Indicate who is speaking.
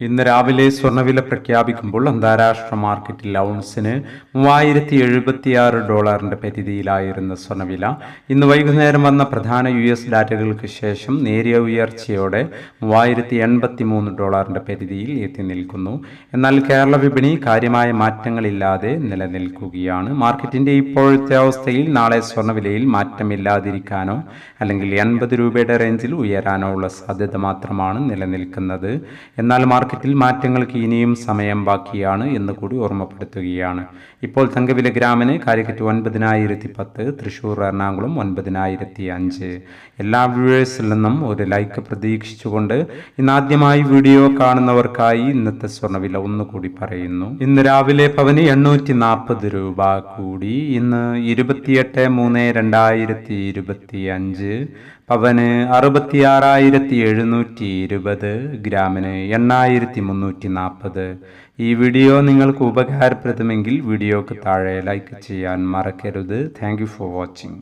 Speaker 1: ഇന്ന് രാവിലെ സ്വർണവില പ്രഖ്യാപിക്കുമ്പോൾ അന്താരാഷ്ട്ര മാർക്കറ്റിൽ ഔൺസിന് മൂവായിരത്തി എഴുപത്തിയാറ് ഡോളറിന്റെ പരിധിയിലായിരുന്ന സ്വർണവില ഇന്ന് വൈകുന്നേരം വന്ന പ്രധാന യു എസ് ഡാറ്റകൾക്ക് ശേഷം നേരിയ ഉയർച്ചയോടെ മൂവായിരത്തി എൺപത്തി മൂന്ന് ഡോളറിന്റെ പരിധിയിൽ എത്തി നിൽക്കുന്നു. എന്നാൽ കേരള വിപണി കാര്യമായ മാറ്റങ്ങളില്ലാതെ നിലനിൽക്കുകയാണ്. മാർക്കറ്റിന്റെ ഇപ്പോഴത്തെ അവസ്ഥയിൽ നാളെ സ്വർണവിലയിൽ മാറ്റമില്ലാതിരിക്കാനോ അല്ലെങ്കിൽ എൺപത് രൂപയുടെ റേഞ്ചിൽ ഉയരാനോ ഉള്ള സാധ്യത മാത്രമാണ് നിലനിൽക്കുന്നത്. എന്നാൽ മാർക്കറ്റിൽ മാറ്റങ്ങൾക്ക് ഇനിയും സമയം ബാക്കിയാണ് എന്ന് കൂടി ഓർമ്മപ്പെടുത്തുകയാണ്. ഇപ്പോൾ തങ്കവില ഗ്രാമിന് കാലിക്കറ്റ് ഒൻപതിനായിരത്തി പത്ത് തൃശ്ശൂർ എറണാകുളം ഒൻപതിനായിരത്തി അഞ്ച് എല്ലാ വ്യൂവേഴ്സിൽ നിന്നും ഒരു ലൈക്ക് പ്രതീക്ഷിച്ചുകൊണ്ട് ഇന്നാദ്യമായി വീഡിയോ കാണുന്നവർക്കായി ഇന്നത്തെ സ്വർണവില ഒന്നുകൂടി പറയുന്നു. ഇന്ന് രാവിലെ പവന് എണ്ണൂറ്റി നാൽപ്പത് രൂപ കൂടി ഇന്ന് ഇരുപത്തിയെട്ട് മൂന്ന് രണ്ടായിരത്തി ഇരുപത്തി അഞ്ച് പവന് അറുപത്തിയാറായിരത്തി എഴുന്നൂറ്റി ഇരുപത് ഗ്രാമിന് എണ്ണായിരത്തി മുന്നൂറ്റി നാൽപ്പത് ഈ വീഡിയോ നിങ്ങൾക്ക് ഉപകാരപ്രദമെങ്കിൽ വീഡിയോക്ക് താഴെ ലൈക്ക് ചെയ്യാൻ മറക്കരുത്. Thank for watching